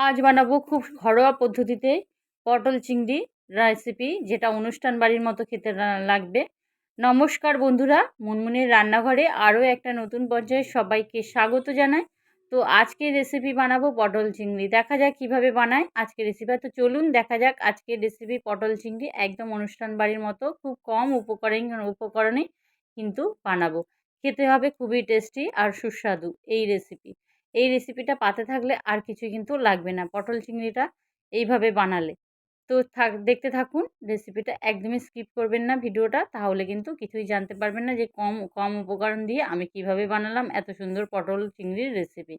আজ বানাবো খুব ঘরোয়া পদ্ধতিতে পটল চিংড়ি রেসিপি যেটা অনুষ্ঠান বাড়ির মতো খেতে লাগবে। নমস্কার বন্ধুরা, মুনমুনির রান্নাঘরে আরও একটা নতুন পর্যায়ে সবাইকে স্বাগত জানাই। তো আজকে রেসিপি বানাবো পটল চিংড়ি। দেখা যাক কীভাবে বানায়। আজকে রেসিপি তো চলুন, দেখা যাক আজকের রেসিপি পটল চিংড়ি একদম অনুষ্ঠান বাড়ির মতো খুব কম উপকরণ, উপকরণে কিন্তু বানাবো। খেতে হবে খুবই টেস্টি আর সুস্বাদু এই রেসিপি এই রেসিপিটা পাতে থাকলে আর কিছুই কিন্তু লাগবে না। পটল চিংড়িটা এইভাবে বানালে। তো থাক, দেখতে থাকুন রেসিপিটা একদমই স্কিপ করবেন না ভিডিওটা, তাহলে কিন্তু কিছুই জানতে পারবেন না যে কম কম উপকরণ দিয়ে আমি কীভাবে বানালাম এত সুন্দর পটল চিংড়ির রেসিপি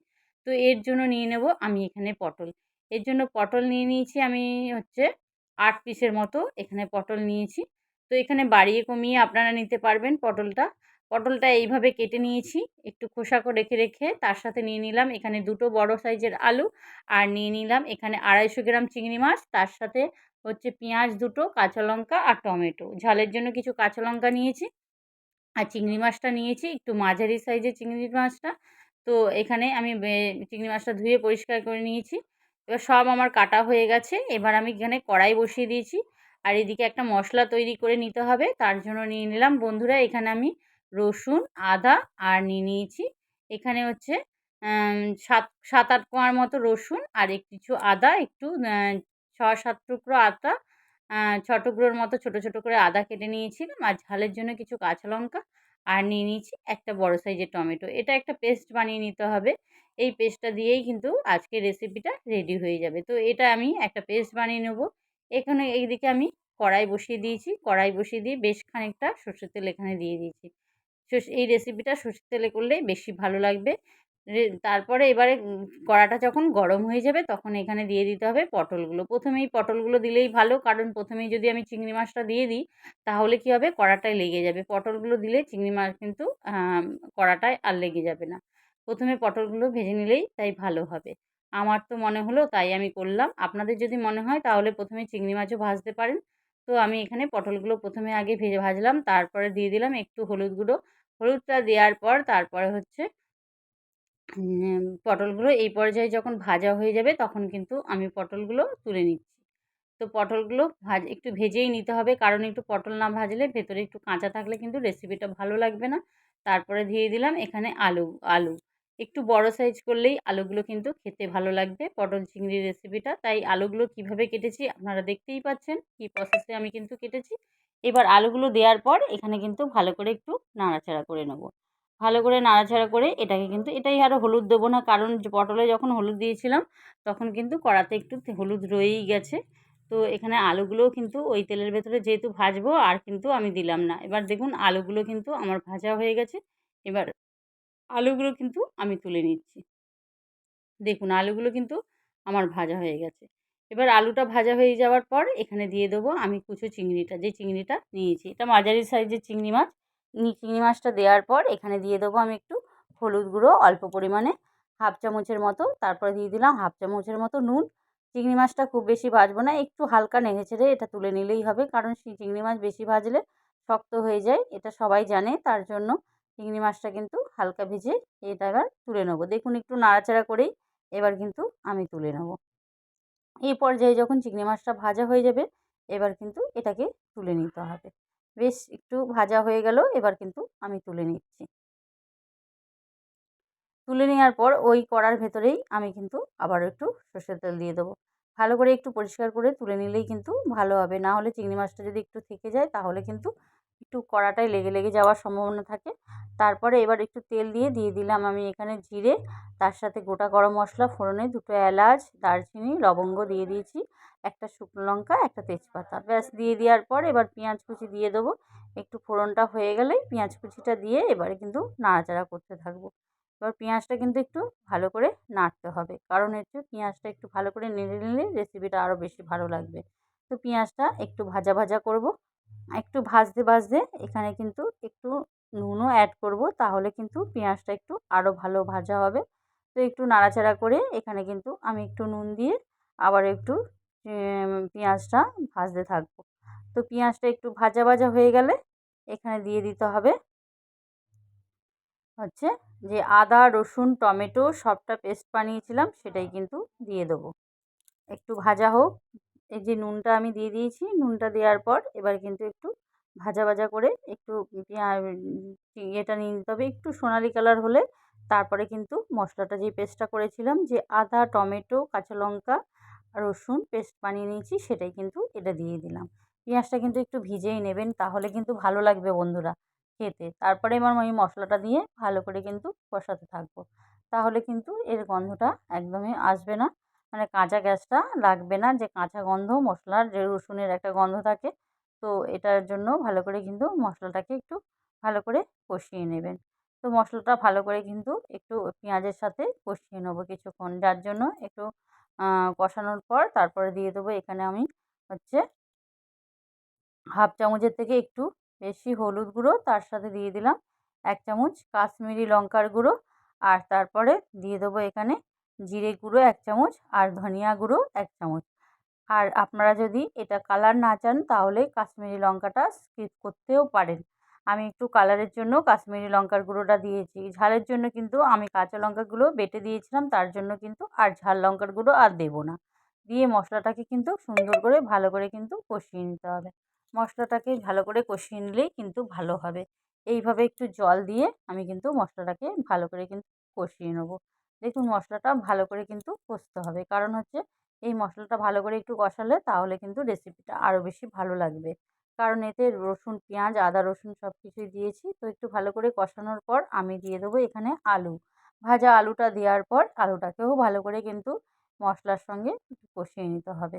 তো এর জন্য নিয়ে নেব আমি এখানে পটল। এর জন্য পটল নিয়ে নিয়েছি আমি হচ্ছে আট পিসের মতো। এখানে পটল নিয়েছি। তো এখানে বাড়িয়ে কমিয়ে আপনারা নিতে পারবেন পটলটা। পটলটা এইভাবে কেটে নিয়েছি। একটু খোসা করে রেখে রেখে তার সাথে নিয়ে নিলাম এখানে দুটো বড় সাইজের আলু আর নিয়ে নিলাম এখানে আড়াইশো গ্রাম চিংড়ি মাছ। তার সাথে হচ্ছে পেঁয়াজ দুটো, কাঁচা লঙ্কা আর টমেটো। ঝালের জন্য কিছু কাঁচা লঙ্কা নিয়েছি আর চিংড়ি মাছটা নিয়েছি, একটু মাঝারি সাইজের চিংড়ি মাছটা। তো এখানে আমি চিংড়ি মাছটা ধুয়ে পরিষ্কার করে নিয়েছি। এবার সব আমার কাটা হয়ে গেছে। এবার আমি এখানে কড়াই বসিয়ে দিয়েছি। আর এদিকে একটা মশলা তৈরি করে নিতে হবে। তার জন্য নিয়ে নিলাম। বন্ধুরা, এখানে আমি রসুন, আদা আর নিয়ে নিয়েছি। এখানে হচ্ছে সাত সাত আট কোয়ার মতো রসুন আর কিছু আদা, একটু ছ সাত টুকরো আদা ছ টুকরোর মতো ছোটো ছোটো করে আদা কেটে নিয়েছিলাম আর ঝালের জন্য কিছু কাঁচা লঙ্কা আর নিয়ে নিয়েছি একটা বড় সাইজের টমেটো। এটা একটা পেস্ট বানিয়ে নিতে হবে। এই পেস্টটা দিয়েই কিন্তু আজকে রেসিপিটা রেডি হয়ে যাবে। তো এটা আমি একটা পেস্ট বানিয়ে নেব। এখানে এইদিকে আমি কড়াই বসিয়ে দিয়েছি। কড়াই বসিয়ে দিয়ে বেশ খানিকটা সর্ষের তেল এখানে দিয়ে দিয়েছি। এই রেসিপিটা সর্ষের তেলে করলে বেশি ভালো লাগবে। তারপরে এবারে কড়াটা যখন গরম হয়ে যাবে তখন এখানে দিয়ে দিতে হবে পটলগুলো। প্রথমেই পটলগুলো দিলেই ভালো, কারণ প্রথমেই যদি আমি চিংড়ি মাছটা দিয়ে দিই তাহলে কী হবে? কড়াটায় লেগে যাবে। পটলগুলো দিলে চিংড়ি মাছ কিন্তু কড়াটায় আর লেগে যাবে না। প্রথমে পটলগুলো ভেজে নিলেই তাই ভালো হবে। আমার তো মনে হলো তাই আমি করলাম। আপনাদের যদি মনে হয় তাহলে প্রথমে চিংড়ি মাছও ভাজতে পারেন। তো আমি এখানে পটলগুলো প্রথমে আগে ভেজে ভাজলাম, তারপরে দিয়ে দিলাম একটু হলুদ গুঁড়ো। হলুদটা দেওয়ার পর তারপরে হচ্ছে পটলগুলো এই পর্যায়ে যখন ভাজা হয়ে যাবে তখন কিন্তু আমি পটলগুলো তুলে নিচ্ছি। তো পটলগুলো ভাজ, একটু ভেজেই নিতে হবে কারণ একটু পটল না ভাজলে ভেতরে একটু কাঁচা থাকলে কিন্তু রেসিপিটা ভালো লাগবে না। তারপরে দিয়ে দিলাম এখানে আলু আলু। একটু বড় সাইজ করলেই আলুগুলো কিন্তু খেতে ভালো লাগবে। পটল চিংড়ির রেসিপিটা তাই আলুগুলো কীভাবে কেটেছি আপনারা দেখতেই পাচ্ছেন। কী প্রসেসে আমি কিন্তু কেটেছি। এবার আলুগুলো দেওয়ার পর এখানে কিন্তু ভালো করে একটু নাড়াচাড়া করে নেব। ভালো করে নাড়াচাড়া করে এটাকে কিন্তু, এটাই আরও হলুদ দেবো না। কারণ পটলে যখন হলুদ দিয়েছিলাম, তখন কিন্তু কড়াতে একটু হলুদ রয়েই গেছে। তো এখানে আলুগুলোও কিন্তু ওই তেলের ভেতরে যেহেতু ভাজবো, আর কিন্তু আমি দিলাম না। এবার দেখুন, আলুগুলো কিন্তু আমার ভাজা হয়ে গেছে। এবার আলুগুলো কিন্তু আমি তুলে নিচ্ছি। দেখুন, আলুগুলো কিন্তু আমার ভাজা হয়ে গেছে। এবার আলুটা ভাজা হয়ে যাওয়ার পর এখানে দিয়ে দেবো আমি কুচো চিংড়িটা, যে চিংড়িটা নিয়েছি। এটা মাঝারি সাইজের চিংড়ি মাছ। চিংড়ি মাছটা দেওয়ার পর এখানে দিয়ে দেবো আমি একটু হলুদ গুঁড়ো, অল্প পরিমাণে হাফ চামচের মতো। তারপরে দিয়ে দিলাম হাফ চামচের মতো নুন। চিংড়ি মাছটা খুব বেশি ভাজবো না, একটু হালকা নেড়ে ছেড়ে এটা তুলে নিলেই হবে। কারণ সেই চিংড়ি মাছ বেশি ভাজলে শক্ত হয়ে যায়, এটা সবাই জানে। তার জন্য চিংড়ি মাছটা কিন্তু হালকা ভেজে এটা এবার তুলে নেব। দেখুন একটু নাড়াচাড়া করেই এবার কিন্তু আমি তুলে নেব। এই পর্যায়ে যখন চিংড়ি মাছটা ভাজা হয়ে যাবে, এবার কিন্তু এটাকে তুলে নিতে হবে। বেশ একটু ভাজা হয়ে গেল, এবার কিন্তু আমি তুলে নিচ্ছি। তুলে নেওয়ার পর ওই কড়ার ভেতরেই আমি কিন্তু আবার একটু সর্ষের তেল দিয়ে দেবো। ভালো করে একটু পরিষ্কার করে তুলে নিলেই কিন্তু ভালো হবে। না হলে চিংড়ি মাছটা যদি একটু থেকে যায়, তাহলে কিন্তু একটু কড়াটায় লেগে লেগে যাওয়ার সম্ভাবনা থাকে। তারপরে এবার একটু তেল দিয়ে দিয়ে দিলাম আমি এখানে জিরে। তার সাথে গোটা গরম মশলা, ফোড়নে দুটো এলাচ, দারচিনি, লবঙ্গ দিয়ে দিয়েছি। একটা শুকনো লঙ্কা, একটা তেজপাতা। ব্যাস, দিয়ে দেওয়ার পর এবার পেঁয়াজ কুচি দিয়ে দেবো। একটু ফোড়নটা হয়ে গেলেই পেঁয়াজ কুচিটা দিয়ে এবারে কিন্তু নাড়াচাড়া করতে থাকব। এবার পেঁয়াজটা কিন্তু একটু ভালো করে নাড়তে হবে। কারণ হচ্ছে পেঁয়াজটা একটু ভালো করে নেড়ে নিলে রেসিপিটা আরও বেশি ভালো লাগবে। তো পেঁয়াজটা একটু ভাজা ভাজা করব। একটু ভাজতে ভাজতে এখানে কিন্তু একটু নুনও অ্যাড করব, তাহলে কিন্তু পেঁয়াজটা একটু আরও ভালো ভাজা হবে। তো একটু নাড়াচাড়া করে এখানে কিন্তু আমি একটু নুন দিয়ে আবার একটু পেঁয়াজটা ভাজতে থাকব। তো পেঁয়াজটা একটু ভাজা ভাজা হয়ে গেলে এখানে দিয়ে দিতে হবে হচ্ছে যে আদা, রসুন, টমেটো সবটা পেস্ট বানিয়েছিলাম সেটাই কিন্তু দিয়ে দেবো। একটু ভাজা হোক এই যে নুনটা আমি দিয়ে দিয়েছি, নুনটা দেওয়ার পর এবার কিন্তু একটু ভাজা ভাজা করে একটু এটা নিয়ে নিতে হবে। একটু সোনালি কালার হলে তারপরে কিন্তু মশলাটা যে পেস্টটা করেছিলাম যে আদা, টমেটো, কাঁচা লঙ্কা, রসুন পেস্ট বানিয়ে নিয়েছি সেটাই কিন্তু এটা দিয়ে দিলাম। পেঁয়াজটা কিন্তু একটু ভিজেই নেবেন তাহলে কিন্তু ভালো লাগবে বন্ধুরা খেতে। তারপরে এবার আমি মশলাটা দিয়ে ভালো করে কিন্তু কষাতে থাকব। তাহলে কিন্তু এর গন্ধটা একদমই আসবে না। মানে কাঁচা গ্যাসটা লাগবে না, যে কাঁচা গন্ধ, মশলার যে রসুনের একটা গন্ধ থাকে। তো এটার জন্য ভালো করে কিন্তু মশলাটাকে একটু ভালো করে কষিয়ে নেবেন। তো মশলাটা ভালো করে কিন্তু একটু পেঁয়াজের সাথে কষিয়ে নেব কিছুক্ষণ। যার জন্য একটু কষানোর পর তারপরে দিয়ে দেবো এখানে আমি হচ্ছে হাফ চামচের থেকে একটু বেশি হলুদ গুঁড়ো, তার সাথে দিয়ে দিলাম এক চামচ কাশ্মীরি লঙ্কার গুঁড়ো। আর তারপরে দিয়ে দেবো এখানে জিরে গুঁড়ো এক চামচ আর ধনিয়া গুঁড়ো এক চামচ। আর আপনারা যদি এটা কালার না চান তাহলে কাশ্মীরি লঙ্কাটা স্কিপ করতেও পারেন। আমি একটু কালারের জন্য কাশ্মীরি লঙ্কার গুঁড়োটা দিয়েছি। ঝালের জন্য কিন্তু আমি কাঁচা লঙ্কাগুলো বেটে দিয়েছিলাম, তার জন্য কিন্তু আর ঝাল লঙ্কার গুঁড়ো আর দেবো না। দিয়ে মশলাটাকে কিন্তু সুন্দর করে ভালো করে কিন্তু কষিয়ে নিতে হবে। মশলাটাকে ভালো করে কষিয়ে নিলেই কিন্তু ভালো হবে। এইভাবে একটু জল দিয়ে আমি কিন্তু মশলাটাকে ভালো করে কিন্তু কষিয়ে নেব। দেখুন মশলাটা ভালো করে কিন্তু কষতে হবে। কারণ হচ্ছে এই মশলাটা ভালো করে একটু কষালে তাহলে কিন্তু রেসিপিটা আরও বেশি ভালো লাগবে। কারণ এতে রসুন, পেঁয়াজ, আদা, রসুন সব কিছুই দিয়েছি। তো একটু ভালো করে কষানোর পর আমি দিয়ে দেবো এখানে আলু। ভাজা আলুটা দেওয়ার পর আলুটাকেও ভালো করে কিন্তু মশলার সঙ্গে কষিয়ে নিতে হবে।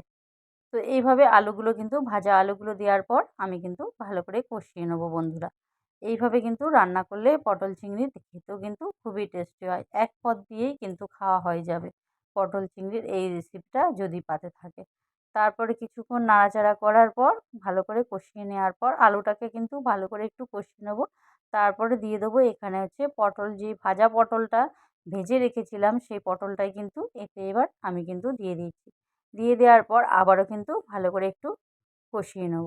তো এইভাবে আলুগুলো কিন্তু ভাজা আলুগুলো দেওয়ার পর আমি কিন্তু ভালো করে কষিয়ে নেব বন্ধুরা। এইভাবে কিন্তু রান্না করলে পটল চিংড়ি খেতেও কিন্তু খুবই টেস্টি হয়। এক পদ দিয়েই কিন্তু খাওয়া হয়ে যাবে পটল চিংড়ির এই রেসিপিটা যদি পাতে থাকে। তারপরে কিছুক্ষণ নাড়াচাড়া করার পর, ভালো করে কষিয়ে নেওয়ার পর আলুটাকে কিন্তু ভালো করে একটু কষিয়ে নেব। তারপরে দিয়ে দেবো এখানে হচ্ছে পটল, যে ভাজা পটলটা ভেজে রেখেছিলাম সেই পটলটাই কিন্তু এতে এবার আমি কিন্তু দিয়ে দিয়েছি দিয়ে দেওয়ার পর আবারও কিন্তু ভালো করে একটু কষিয়ে নেব।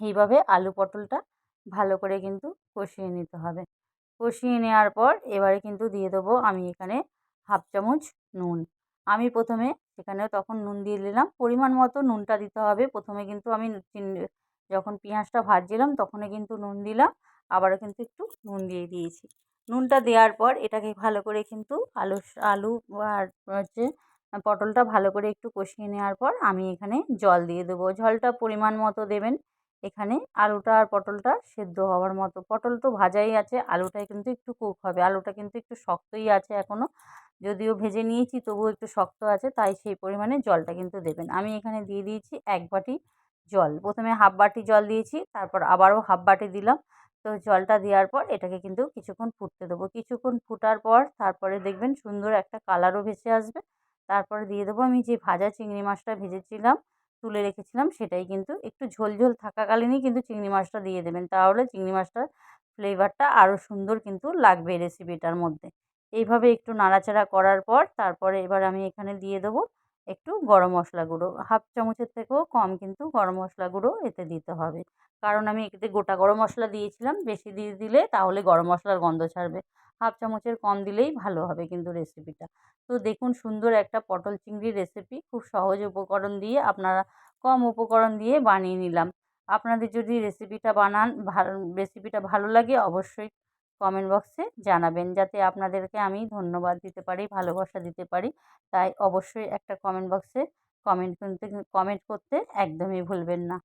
এইভাবে আলু পটলটা ভালো করে কিন্তু কষিয়ে নিতে হবে। কষিয়ে নেওয়ার পর এবারে কিন্তু দিয়ে দেবো আমি এখানে হাফ চামচ নুন। আমি প্রথমে সেখানেও তখন নুন দিয়ে দিলাম। পরিমাণ মতো নুনটা দিতে হবে। প্রথমে কিন্তু আমি যখন পেঁয়াজটা ভাজছিলাম তখনই কিন্তু নুন দিলাম। আবারও কিন্তু একটু নুন দিয়ে দিয়েছি। নুনটা দেওয়ার পর এটাকে ভালো করে কিন্তু আলু আলু আর হচ্ছে পটলটা ভালো করে একটু কষিয়ে নেওয়ার পর আমি এখানে জল দিয়ে দেবো। জলটা পরিমাণ মতো দেবেন। এখানে আলুটা আর পটলটা সেদ্ধ হওয়ার মতো। পটল তো ভাজাই আছে, আলুটাই কিন্তু একটু কুক হবে। আলুটা কিন্তু একটু শক্তই আছে এখনও যদিও ভেজে নিয়েছি, তবুও একটু শক্ত আছে, তাই সেই পরিমাণে জলটা কিন্তু দেবেন। আমি এখানে দিয়ে দিয়েছি এক বাটি জল। প্রথমে হাফ বাটি জল দিয়েছি, তারপর আবারও হাফ বাটি দিলাম। তো জলটা দেওয়ার পর এটাকে কিন্তু কিছুক্ষণ ফুটতে দেবো। কিছুক্ষণ ফুটার পর তারপরে দেখবেন সুন্দর একটা কালারও ভেসে আসবে। তারপরে দিয়ে দেবো আমি যে ভাজা চিংড়ি মাছটা ভেজেছিলাম তুলে রেখেছিলাম, সেটাই কিন্তু একটু ঝোল ঝোল থাকাকালীনই কিন্তু চিংড়ি মাছটা দিয়ে দেবেন। তাহলে চিংড়ি মাছটার ফ্লেভারটা আরও সুন্দর কিন্তু লাগবে রেসিপিটার মধ্যে। এইভাবে একটু নাড়াচাড়া করার পর তারপরে এবার আমি এখানে দিয়ে দেবো একটু গরম মশলা গুঁড়ো। হাফ চামচের থেকেও কম কিন্তু গরম মশলা গুঁড়ো এতে দিতে হবে। কারণ আমি এতে গোটা গরম মশলা দিয়েছিলাম, বেশি দিয়ে দিলে তাহলে গরম মশলার গন্ধ ছাড়বে। হাফ চামচের কম দিলেই ভালো হবে কিন্তু রেসিপিটা তো দেখুন সুন্দর একটা পটল চিংড়ির রেসিপি খুব সহজ উপকরণ দিয়ে আপনারা কম উপকরণ দিয়ে বানিয়ে নিলাম। আপনাদের যদি রেসিপিটা বানান, ভালো, রেসিপিটা ভালো লাগে অবশ্যই কমেন্ট বক্সে জানাবেন, যাতে আপনাদেরকে আমি ধন্যবাদ দিতে পারি, ভালোবাসা দিতে পারি। তাই অবশ্যই একটা কমেন্ট বক্সে কমেন্ট করতে কমেন্ট করতে একদমই ভুলবেন না।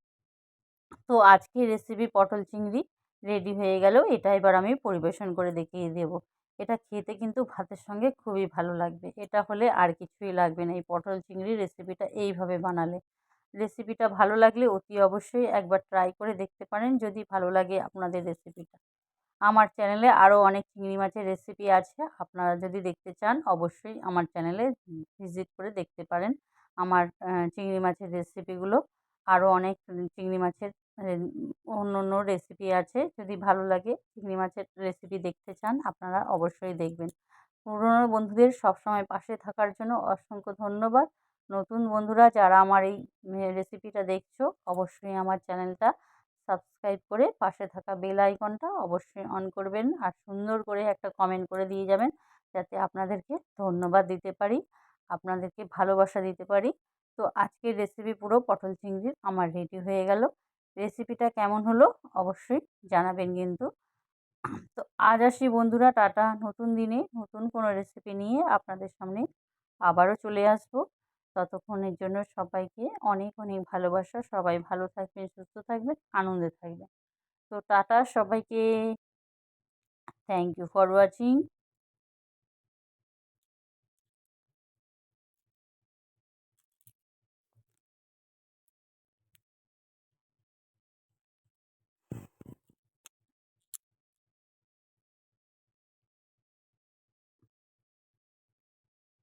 তো আজকে রেসিপি পটল চিংড়ি রেডি হয়ে গেল, এটা এবার আমি পরিবেশন করে দেখিয়ে দেবো। এটা খেতে কিন্তু ভাতের সঙ্গে খুবই ভালো লাগবে। এটা হলে আর কিছুই লাগবে না, এই পটল চিংড়ি রেসিপিটা এইভাবে বানালে। রেসিপিটা ভালো লাগলে অতি অবশ্যই একবার ট্রাই করে দেখতে পারেন, যদি ভালো লাগে আপনাদের রেসিপিটা আমার চ্যানেলে আরও অনেক চিংড়ি মাছের রেসিপি আছে, আপনারা যদি দেখতে চান, অবশ্যই আমার চ্যানেলে ভিজিট করে দেখতে পারেন। আমার চিংড়ি মাছের রেসিপিগুলো আরও অনেক চিংড়ি মাছের অন্য অন্য রেসিপি আছে। যদি ভালো লাগে চিংড়ি মাছের রেসিপি দেখতে চান, আপনারা অবশ্যই দেখবেন। পুরনো বন্ধুদের সবসময় পাশে থাকার জন্য অসংখ্য ধন্যবাদ। নতুন বন্ধুরা যারা আমার এই রেসিপিটা দেখছ, অবশ্যই আমার চ্যানেলটা সাবস্ক্রাইব করে পাশে থাকা বেল আইকনটা অবশ্যই অন করবেন। আর সুন্দর করে একটা কমেন্ট করে দিয়ে যাবেন, যাতে আপনাদেরকে ধন্যবাদ দিতে পারি, আপনাদেরকে ভালোবাসা দিতে পারি। তো আজকের রেসিপি পুরো পটল চিংড়ির আমার রেডি হয়ে গেল। রেসিপিটা কেমন হলো অবশ্যই জানাবেন কিন্তু। তো আজ আসি বন্ধুরা, টাটা। নতুন দিনে নতুন কোনো রেসিপি নিয়ে আপনাদের সামনে আবারও চলে আসব। ততক্ষণের জন্য সবাইকে অনেক অনেক ভালোবাসা। সবাই ভালো থাকবেন, সুস্থ থাকবেন, আনন্দে থাকবেন। তো টাটা সবাইকে। Thank you for watching